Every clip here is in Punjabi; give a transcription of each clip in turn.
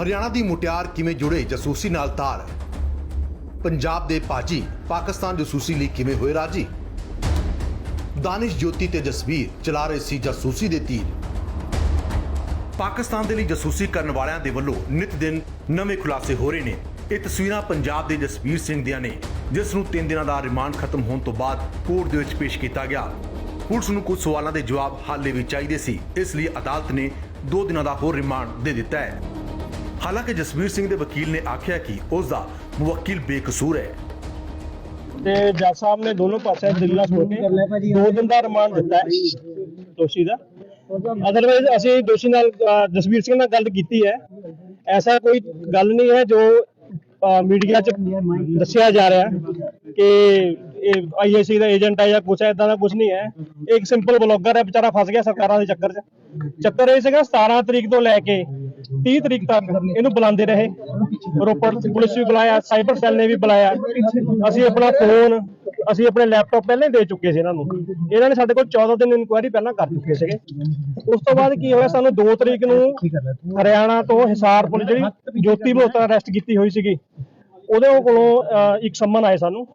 ਹਰਿਆਣਾ ਦੀ ਮੁਟਿਆਰ ਕਿਵੇਂ ਜੁੜੇ ਜਾਸੂਸੀ ਨਾਲ ਤਾਰ? ਪੰਜਾਬ ਦੇ ਪਾਜੀ, ਪਾਕਿਸਤਾਨ ਜਾਸੂਸੀ ਲਈ ਕਿਵੇਂ ਹੋਏ ਰਾਜੀ? ਦਾਨਿਸ਼ ਜੋਤੀ ਤੇ ਜਸਵੀਰ ਚਲਾ ਰਹੇ ਸੀ ਜਾਸੂਸੀ ਦੇ ਤੀਰ। ਪਾਕਿਸਤਾਨ ਦੇ ਲਈ ਜਾਸੂਸੀ ਕਰਨ ਵਾਲਿਆਂ ਦੇ ਵੱਲੋਂ ਨਿਤ ਦਿਨ ਨਵੇਂ ਖੁਲਾਸੇ ਹੋ ਰਹੇ ਨੇ। ਇਹ ਤਸਵੀਰਾਂ ਪੰਜਾਬ ਦੇ ਜਸਵੀਰ ਸਿੰਘ ਦੀਆਂ ਨੇ, ਜਿਸ ਨੂੰ 3 ਦਿਨਾਂ ਦਾ ਰਿਮਾਂਡ ਖਤਮ ਹੋਣ ਤੋਂ ਬਾਅਦ ਕੋਰਟ ਦੇ ਵਿੱਚ ਪੇਸ਼ ਕੀਤਾ ਗਿਆ। ਪੁਲਿਸ ਨੂੰ ਕੁਝ ਸਵਾਲਾਂ ਦੇ ਜਵਾਬ ਹਾਲੇ ਵੀ ਚਾਹੀਦੇ ਸੀ, ਇਸ ਲਈ ਅਦਾਲਤ ਨੇ 2 ਦਿਨਾਂ ਦਾ ਹੋਰ ਰਿਮਾਂਡ ਦੇ ਦਿੱਤਾ ਹੈ। ਹਾਲਾਂਕਿ ਜਸਵੀਰ ਸਿੰਘ ਦੇ ਵਕੀਲ ਨੇ ਆਖਿਆ ਕਿ ਉਸ ਦਾ ਮੁਵੱਕਿਲ ਬੇਕਸੂਰ ਹੈ। ਤੇ ਜੱਜ ਸਾਹਿਬ ਨੇ ਦੋਨੋਂ ਪਾਸੇ ਦਿਲਾਂ ਸੁਣ ਦੋ ਦਿਨ ਦਾ ਰਿਮਾਂਡ ਦਿੱਤਾ ਹੈ। ਦੋਸ਼ੀ ਦਾ। ਅਦਰਵਾਈਜ਼ ਅਸੀਂ ਦੋਸ਼ੀ ਨਾਲ ਜਸਵੀਰ ਸਿੰਘ ਨਾਲ ਗੱਲ ਕੀਤੀ ਹੈ। ਐਸਾ ਕੋਈ ਗੱਲ ਨਹੀਂ ਹੈ ਜੋ ਮੀਡੀਆ 'ਚ ਦੱਸਿਆ ਜਾ ਰਿਹਾ ਕਿ ਇਹ ਦਾ ਏਜੰਟ ਹੈ ਜਾਂ ਕੁਛ ਇਦਾਂ ਦਾ ਕੁਝ ਨਹੀਂ ਹੈ। ਇਹ ਇੱਕ ਸਿੰਪਲ ਬਲੌਗਰ ਹੈ, ਵਿਚਾਰਾ ਫਸ ਗਿਆ ਸਰਕਾਰਾਂ ਦੇ ਚੱਕਰ 'ਚ। ਚੱਕਰ ਇਹ ਸੀਗਾ 17 ਤਰੀਕ ਤੋਂ ਲੈ ਕੇ 30 ਤਰੀਕ ਤੱਕ ਇਹਨੂੰ ਬੁਲਾਉਂਦੇ ਰਹੇ। ਰੋਪੜ ਪੁਲਿਸ ਵੀ ਬੁਲਾਇਆ, ਸਾਈਬਰ ਸੈੱਲ ਨੇ ਵੀ ਬੁਲਾਇਆ। ਅਸੀਂ ਆਪਣਾ ਫੋਨ, ਅਸੀਂ ਆਪਣੇ ਲੈਪਟਾਪ ਪਹਿਲਾਂ ਹੀ ਦੇ ਚੁੱਕੇ ਸੀ ਇਹਨਾਂ ਨੂੰ। ਇਹਨਾਂ ਨੇ ਸਾਡੇ ਕੋਲ 14 ਦਿਨ ਇਨਕੁਆਇਰੀ ਪਹਿਲਾਂ ਕਰ ਚੁੱਕੇ ਸੀਗੇ। ਉਸ ਤੋਂ ਬਾਅਦ ਕੀ ਹੋਇਆ, ਸਾਨੂੰ 2 ਤਰੀਕ ਨੂੰ ਹਰਿਆਣਾ ਤੋਂ ਹਿਸਾਰ ਪੁਲਿਸ ਜਿਹੜੀ ਜੋਤੀ ਮੋਹਤਾ ਅਰੈਸਟ ਕੀਤੀ ਹੋਈ ਸੀਗੀ। ਉਹਦੇ ਕੋਲੋਂ ਅਹ, ਇੱਕ ਸੰਮਨ ਆਏ ਸਾਨੂੰ।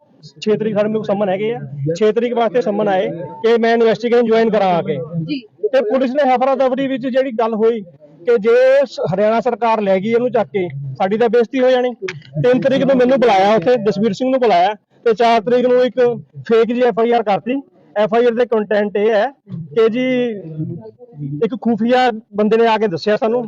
6 ਤਰੀਕ ਸਾਡੇ ਕੋਲ ਸੰਮਨ ਹੈਗੇ ਆ। 6 ਤਰੀਕ ਵਾਸਤੇ ਸੰਮਨ ਆਏ ਕਿ ਮੈਂ ਇਨਵੈਸਟੀਗੇਸ਼ਨ ਜੁਆਇਨ ਕਰਾਂ ਆ ਕੇ। ਤੇ ਪੁਲਿਸ ਨੇ ਹਫਰਾ ਦਫਰੀ ਵਿੱਚ ਜਿਹੜੀ ਗੱਲ ਹੋਈ ਕਿ ਜੇ ਸ- ਹਰਿਆਣਾ ਸਰਕਾਰ ਲੈ ਗਈ ਇਹਨੂੰ ਚੱਕ ਕੇ ਸਾਡੀ ਤਾਂ ਬੇਇੱਜ਼ਤੀ ਹੋ ਜਾਣੀ। 3 ਤਰੀਕ ਨੂੰ ਮੈਨੂੰ ਬੁਲਾਇਆ ਉੱਥੇ ਜਸਵੀਰ ਸਿੰਘ ਨੂੰ ਬੁਲਾਇਆ ਤੇ 4 ਤਰੀਕ ਨੂੰ ਇੱਕ ਫੇਕ ਜੀ ਐਫ ਆਈ ਆਰ ਕਰਤੀ। ਐਫ ਆਈ ਆਰ ਦੇ ਕੰਟੈਂਟ ਇਹ ਹੈ ਕਿ ਜੀ ਇੱਕ ਖੂਫੀਆ ਬੰਦੇ ਨੇ ਆ ਕੇ ਦੱਸਿਆ ਸਾਨੂੰ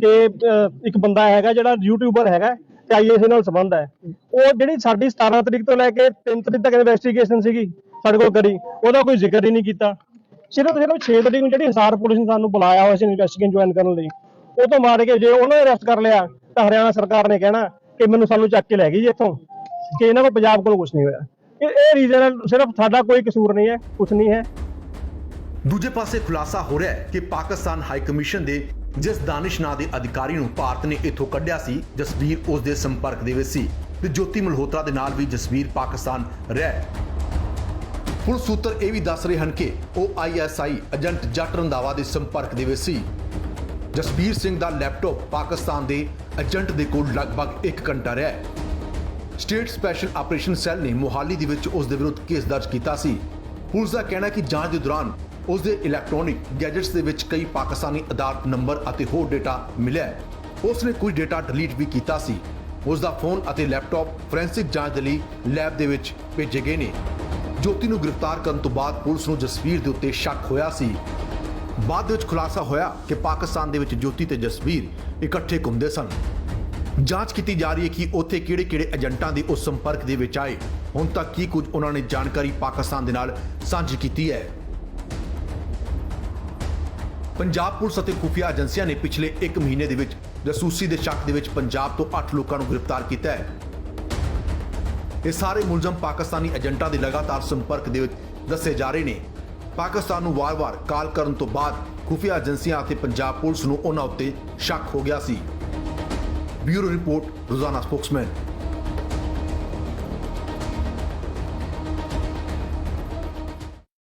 ਕਿ ਅਹ, ਇੱਕ ਬੰਦਾ ਹੈਗਾ ਜਿਹੜਾ ਯੂਟਿਊਬਰ ਹੈਗਾ। ਤੇ ਆਈਐਸ ਨਾਲ ਸੰਬੰਧ ਹੈ। ਉਹ ਜਿਹੜੀ ਸਾਡੀ 17 ਤਰੀਕ ਤੋਂ ਲੈ ਕੇ 3 ਤਰੀਕ ਤੱਕ ਇਨਵੈਸਟੀਗੇਸ਼ਨ ਸੀਗੀ ਸਾਡੇ ਕੋਲ ਕਰੀ, ਉਹਦਾ ਕੋਈ ਜ਼ਿਕਰ ਹੀ ਨਹੀਂ ਕੀਤਾ। ਸਿਰਫ ਸਿਰਫ 6 ਤਰੀਕ ਨੂੰ ਜਿਹੜੀ ਹਿਸਾਰ ਪੁਲਿਸ ਨੇ ਸਾਨੂੰ ਬੁਲਾਇਆ ਹੋਇਆ ਸੀ ਇਨਵੈਸਟੀਗੇਸ਼ਨ ਜੁਆਇਨ ਕਰਨ ਲਈ, ਉਹ ਤੋਂ ਮਾਰ ਕੇ ਜੇ ਉਹਨਾਂ ਨੇ ਅਰੈਸਟ ਕਰ ਲਿਆ, ਤਾਂ ਹਰਿਆਣਾ ਸਰਕਾਰ ਨੇ ਕਹਿਣਾ ਕਿ ਮੈਨੂੰ ਸਾਨੂੰ ਚੱਕ ਕੇ ਲੈ ਗਈ ਜੀ ਇੱਥੋਂ, ਕਿ ਇਹਨਾਂ ਕੋਲ ਪੰਜਾਬ ਕੋਲ ਕੁਝ ਨਹੀਂ ਹੋਇਆ। ਇਹ ਰੀਜ਼ਨ ਸਿਰਫ ਸਾਡਾ ਕੋਈ ਕਸੂਰ ਨਹੀਂ ਹੈ ਕੁਝ ਨਹੀਂ ਹੈ। ਦੂਜੇ ਪਾਸੇ ਖੁਲਾਸਾ ਹੋ ਰਿਹਾ ਹੈ ਕਿ ਪਾਕਿਸਤਾਨ ਹਾਈ ਕਮਿਸ਼ਨ ਦੇ ਜਿਸ ਦਾਨਿਸ਼ ਨਾਂ ਦੇ ਅਧਿਕਾਰੀ ਨੂੰ ਭਾਰਤ ਨੇ ਇੱਥੋਂ ਕੱਢਿਆ ਸੀ, ਜਸਵੀਰ ਉਸ ਦੇ ਸੰਪਰਕ ਦੇ ਵਿੱਚ ਸੀ ਤੇ ਜੋਤੀ ਮਲਹੋਤਰਾ ਦੇ ਨਾਲ ਵੀ ਜਸਵੀਰ ਪਾਕਿਸਤਾਨ ਰਿਹਾ। ਹੈ। ਪੁਲਿਸ ਸੂਤਰ ਇਹ ਵੀ ਦੱਸ ਰਹੇ ਹਨ ਕਿ ਉਹ ਆਈਐਸਆਈ ਏਜੰਟ ਜੱਟ ਰੰਧਾਵਾ ਦੇ ਸੰਪਰਕ ਦੇ ਵਿੱਚ ਸੀ। ਜਸਵੀਰ ਸਿੰਘ ਦਾ ਲੈਪਟਾਪ ਪਾਕਿਸਤਾਨ ਦੇ ਏਜੰਟ ਦੇ ਕੋਲ ਲਗਭਗ 1 ਘੰਟਾ ਰਿਹਾ। ਸਟੇਟ ਸਪੈਸ਼ਲ ਆਪਰੇਸ਼ਨ ਸੈੱਲ ਨੇ ਮੋਹਾਲੀ ਦੇ ਵਿੱਚ ਉਸ ਦੇ ਵਿਰੁੱਧ ਕੇਸ ਦਰਜ ਕੀਤਾ ਸੀ। ਪੁਲਿਸ ਦਾ ਕਹਿਣਾ ਹੈ ਕਿ ਜਾਂਚ ਦੇ ਦੌਰਾਨ ਉਸ ਦੇ ਇਲੈਕਟ੍ਰੋਨਿਕ ਗੈਜਟਸ ਦੇ ਵਿੱਚ ਕਈ ਪਾਕਿਸਤਾਨੀ ਆਧਾਰ ਨੰਬਰ ਅਤੇ ਹੋਰ ਡੇਟਾ ਮਿਲਿਆ ਉਸ ਨੇ ਕੁਝ ਡੇਟਾ ਡਿਲੀਟ ਵੀ ਕੀਤਾ ਸੀ। ਉਸ ਦਾ ਫੋਨ ਅਤੇ ਲੈਪਟਾਪ ਫੋਰੈਂਸਿਕ ਜਾਂਚ ਦੇ ਲਈ ਲੈਬ ਦੇ ਵਿੱਚ ਭੇਜੇ ਗਏ ਨੇ। ਜੋਤੀ ਨੂੰ ਗ੍ਰਿਫਤਾਰ ਕਰਨ ਤੋਂ ਬਾਅਦ ਪੁਲਿਸ ਨੂੰ ਜਸਵੀਰ ਦੇ ਉੱਤੇ ਸ਼ੱਕ ਹੋਇਆ ਸੀ। ਬਾਅਦ ਵਿੱਚ ਖੁਲਾਸਾ ਹੋਇਆ ਕਿ ਪਾਕਿਸਤਾਨ ਦੇ ਵਿੱਚ ਜੋਤੀ ਤੇ ਜਸਵੀਰ ਇਕੱਠੇ ਘੁੰਮਦੇ ਸਨ। ਜਾਂਚ ਕੀਤੀ ਜਾ ਰਹੀ ਹੈ ਕਿ ਉੱਥੇ ਕਿਹੜੇ-ਕਿਹੜੇ ਏਜੰਟਾਂ ਦੇ ਉਸ ਸੰਪਰਕ ਦੇ ਵਿੱਚ ਆਏ। ਹੁਣ ਤੱਕ ਕੀ ਕੁਝ ਉਹਨਾਂ ਨੇ ਜਾਣਕਾਰੀ ਪਾਕਿਸਤਾਨ ਦੇ ਨਾਲ ਸਾਂਝੀ ਕੀਤੀ ਹੈ? ਪੰਜਾਬ ਪੁਲਿਸ ਅਤੇ ਖੁਫੀਆ ਏਜੰਸੀਆਂ ਨੇ ਪਿਛਲੇ 1 ਮਹੀਨੇ ਦੇ ਵਿੱਚ ਜਾਸੂਸੀ ਦੇ ਸ਼ੱਕ ਦੇ ਵਿੱਚ ਪੰਜਾਬ ਤੋਂ 8 ਲੋਕਾਂ ਨੂੰ ਗ੍ਰਿਫਤਾਰ ਕੀਤਾ ਹੈ। ਇਹ ਸਾਰੇ ਮੁਲਜ਼ਮ ਪਾਕਿਸਤਾਨੀ ਏਜੰਟਾਂ ਦੇ ਲਗਾਤਾਰ ਸੰਪਰਕ ਦੇ ਵਿੱਚ ਦੱਸੇ ਜਾ ਰਹੇ ਨੇ। ਪਾਕਿਸਤਾਨ ਨੂੰ ਵਾਰ-ਵਾਰ ਕਾਲ ਕਰਨ ਤੋਂ ਬਾਅਦ ਖੁਫੀਆ ਏਜੰਸੀਆਂ ਅਤੇ ਪੰਜਾਬ ਪੁਲਿਸ ਨੂੰ ਉਹਨਾਂ ਉੱਤੇ ਸ਼ੱਕ ਹੋ ਗਿਆ ਸੀ। Bureau report, Rozana Spokesman.